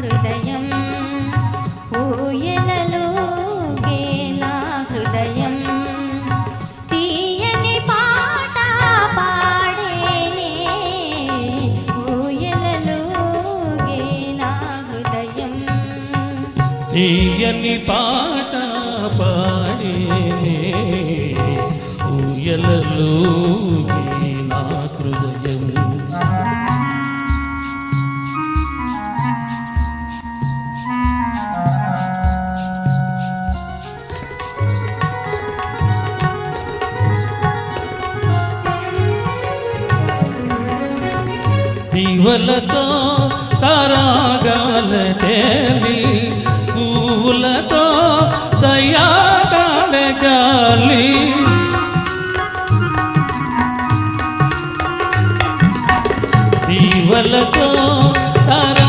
హృదయం పూయలలో గేలా హృదయం. తీయని పాట పాడేనే పూయలలో గేలా హృదయం. తీయని పాట పాడే పూయలలో గేలా హృదయం. దీవలతో సారాగాల తేలి పూలతో సయాగాల గాలి. దీవలతో సరాగాల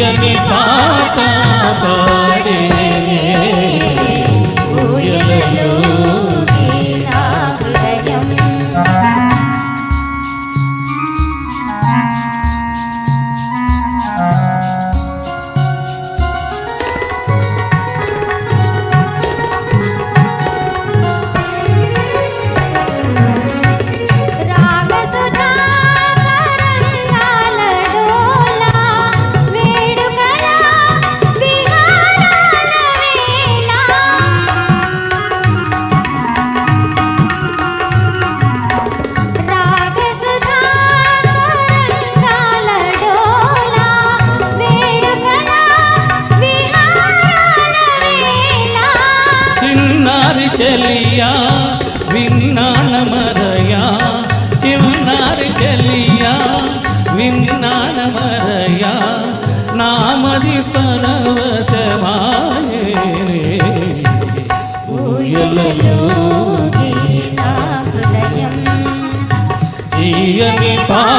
తీయని పాట పాడే చెలియా విన్నాన మరయా చిన్నారి చెలియా విన్నాన మరయా నామది పరవశమాయే. హృదయం. తీయని పాడే